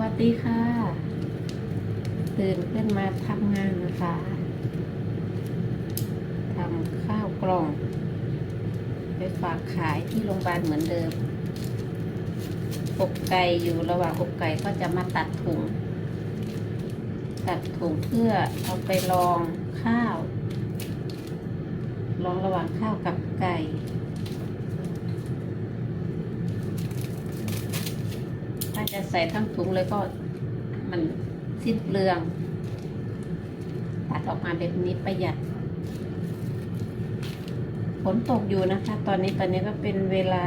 วัสดีค่ะ ตื่นขึ้นมาทำงานนะคะทำข้าวกล่อง ไปฝากขายที่โรงพยาบาลเหมือนเดิมอบไก่อยู่ระหว่างอบไก่ก็จะมาตัดถุง ตัดถุงเพื่อเอาไปลองข้าวลองระหว่างข้าวกับไก่ ถ้าจะใส่ทั้งถุงเลยก็มันสิ้นเปลือง ตัดออกมาแบบนี้ประหยัดฝนตกอยู่นะคะ ตอนนี้ตอนนี้ก็เป็นเวลา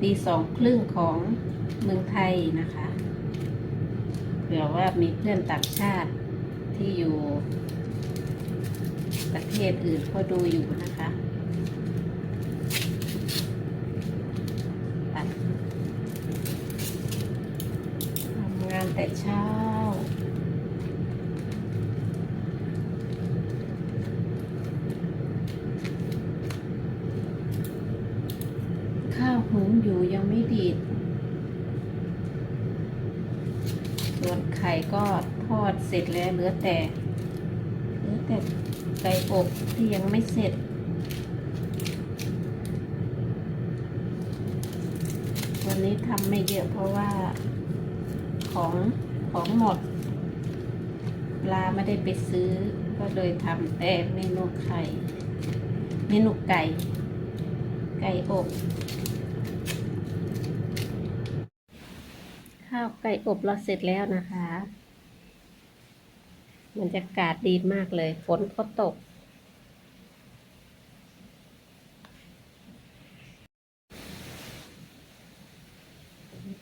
ตีสองครึ่งของเมืองไทยนะคะเผื่อว่ามีเพื่อนต่างชาติที่อยู่ ประเทศอื่นก็ดูอยู่นะคะตัดทำงานแต่เช้า ข้าวหุงอยู่ยังไม่ดีด ส่วนไข่ก็ทอดเสร็จแล้วเหลือแต่เหลือแต่ไก่อบที่ยังไม่เสร็จวันนี้ทำไม่เยอะเพราะว่า ของของหมดปลาไม่ได้ไปซื้อ ก็เลยทำแต่เมนูไข่เมนูไก่ ไก่อบ ข้าวไก่อบเราเสร็จแล้วนะคะบรรยากาศดีมากเลย ฝนก็ตก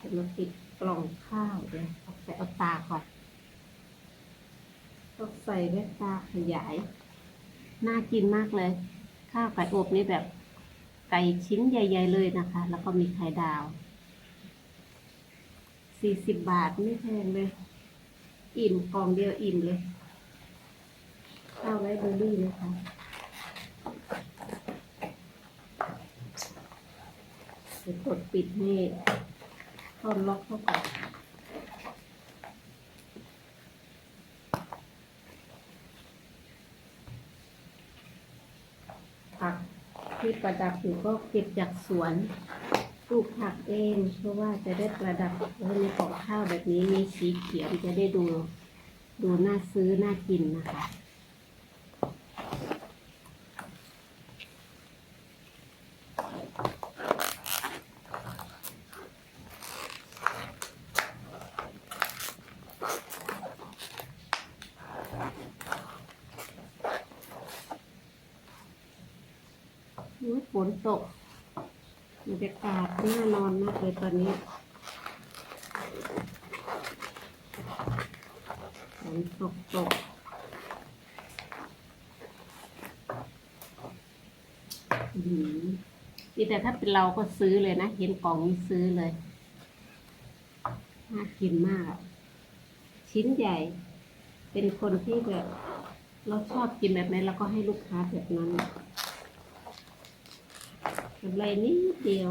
จะมาปิด กล่องข้าวเดี๋ยวเอาใส่เอาตาก่อนต้องใส่แว่นตาขยาย น่ากินมากเลย ข้าวไก่อบนี่แบบไก่ชิ้นใหญ่ ๆ เลยนะคะ แล้วก็มีไข่ดาวสี่สิบบาทไม่แพงเลย อิ่มกล่องเดียวอิ่มเลย ข้าวไรเบอร์รี่นะคะเดี๋ยวกดปิดนี่ ทอนล็อกเข้าก่อนผักที่ประดับอยู่ก็เก็บจากสวนปลูกผักเองเพราะว่าจะได้ประดับไว้ในกล่องข้าวแบบนี้มีสีเขียวจะได้ดูดูน่าซื้อน่ากินนะคะ ฝนตกบรรยากาศน่านอนมากเลยตอนนี้ฝนตกตกนี่แต่ถ้าเป็นเราก็ซื้อเลยนะ เห็นกล่องนี้ซื้อเลย น่ากินมาก ชิ้นใหญ่ เป็นคนที่แบบ เราชอบกินแบบไหนเราก็ให้ลูกค้าแบบนั้น กำไรนิดเดียว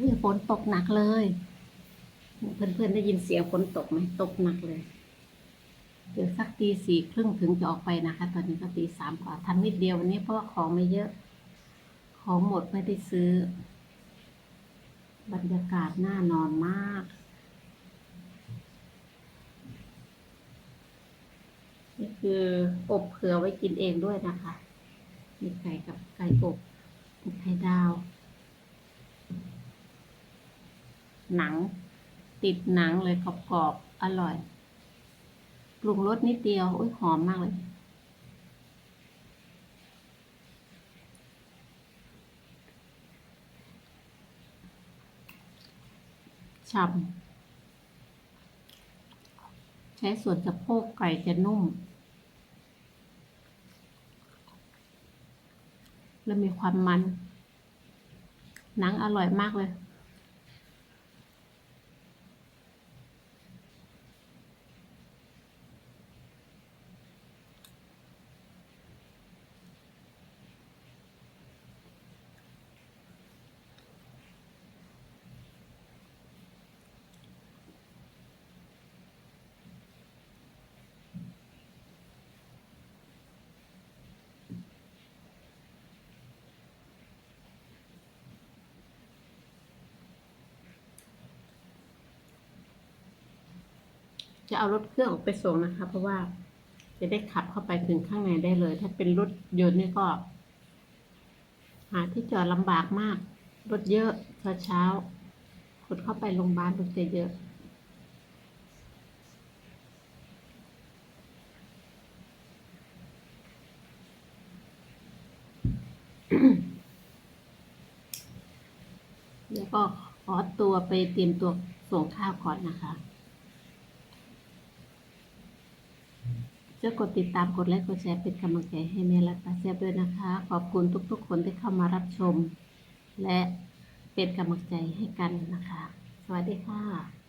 นี่ ฝนตกหนักเลย เพื่อนๆได้ยินเสียงฝนตกไหมตกหนักเลยเดี๋ยวสักตีสี่ครึ่งถึงจะออกไปนะคะ ตอนนี้ก็ตีสามกว่าทำนิดเดียววันนี้เพราะว่าของไม่เยอะ ของหมดไม่ได้ซื้อ บรรยากาศน่านอนมาก นี่คืออบเผื่อไว้กินเองด้วยนะคะ มีไก่กับไก่อบไข่ดาว หนัง ติดหนังเลยกรอบๆอร่อยปรุงรสนิดเดียวอุ้ยหอมมากเลย ฉ่ำใช้ส่วนสะโพกไก่จะนุ่ม แล้วมีความมัน หนังอร่อยมากเลย จะเอารถเครื่องออกไปส่งนะคะ เพราะว่าจะได้ขับเข้าไปถึงข้างในได้เลย ถ้าเป็นรถยนต์นี่ก็ หาที่จอดลำบากมาก รถเยอะเช้าเช้าคนเข้าไปโรงพยาบาลรถจะเยอะแล้วก็ขอตัวไปเตรียมตัวส่งข้าวก่อนนะคะ จะกดติดตามกดไลค์กดแชร์เป็นกำลังใจให้แม่และป้าแซบด้วยนะคะ ขอบคุณทุกๆ คนที่เข้ามารับชม และเป็นกำลังใจให้กันนะคะ สวัสดีค่ะ